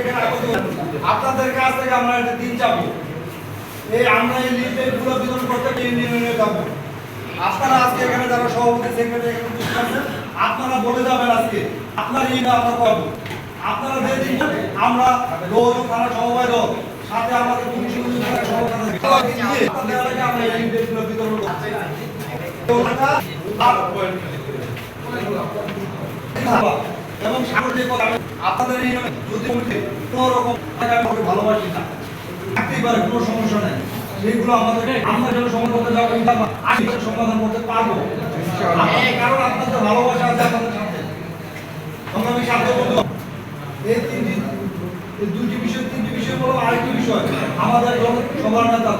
এখানে আপনাদের কাছ থেকে আমরা একটা দিন যাব। এই আমরা এই লিফলেটগুলো বিতরণ করতে ইউনিয়নে যাব। আপনারা আজকে এখানে যারা সভাপতি সেক্রেটারি এখানে উপস্থিত আপনারা বলে যাবেন আজকে, আপনার না আমরা করব। আপনারা যে দিন আমরা দৌড় থানা, সমবায় দল সাথে আমাদের এবং আপনাদের এই যদি কোনো রকম ভালোবাসি না থাকতেই পারে কোনো সমস্যা নেই। সেইগুলো আমাদের আমরা যেন সমাধান করতে যাব সমাধান করতে পারব। কারণ আপনাদের ভালোবাসা আছে আমাদের সাথে সংগ্রামী সাথে বন্ধু এই তিনটি এই দুটি বিষয় তিনটি বিষয় বলো আরেকটি বিষয় আমাদের সবার নেতা